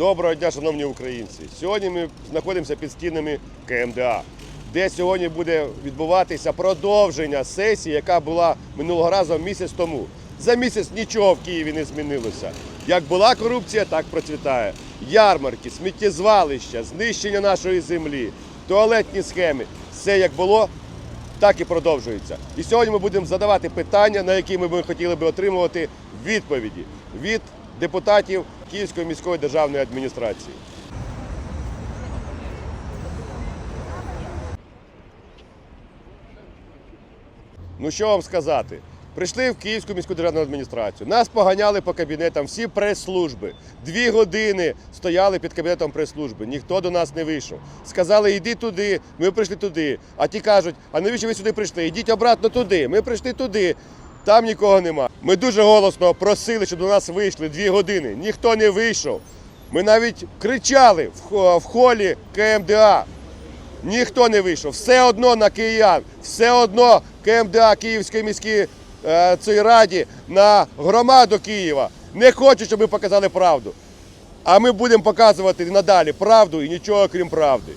Доброго дня, шановні українці. Сьогодні ми знаходимося під стінами КМДА, де сьогодні буде відбуватися продовження сесії, яка була минулого разу місяць тому. За місяць нічого в Києві не змінилося. Як була корупція, так процвітає. Ярмарки, сміттєзвалища, знищення нашої землі, туалетні схеми. Все як було, так і продовжується. І сьогодні ми будемо задавати питання, на які ми б хотіли би отримувати відповіді від депутатів Київської міської державної адміністрації. Ну що вам сказати? Прийшли в Київську міську державну адміністрацію. Нас поганяли по кабінетам всі прес-служби. Дві години стояли під кабінетом прес-служби. Ніхто до нас не вийшов. Сказали, йди туди, ми прийшли туди. А ті кажуть, а навіщо ви сюди прийшли? Йдіть обратно туди. Ми прийшли туди. Там нікого нема. Ми дуже голосно просили, щоб до нас вийшли дві години. Ніхто не вийшов. Ми навіть кричали в холі КМДА. Ніхто не вийшов. Все одно на киян, все одно КМДА Київської міській е, цій раді на громаду Києва. Не хочуть, щоб ми показали правду. А ми будемо показувати надалі правду і нічого крім правди.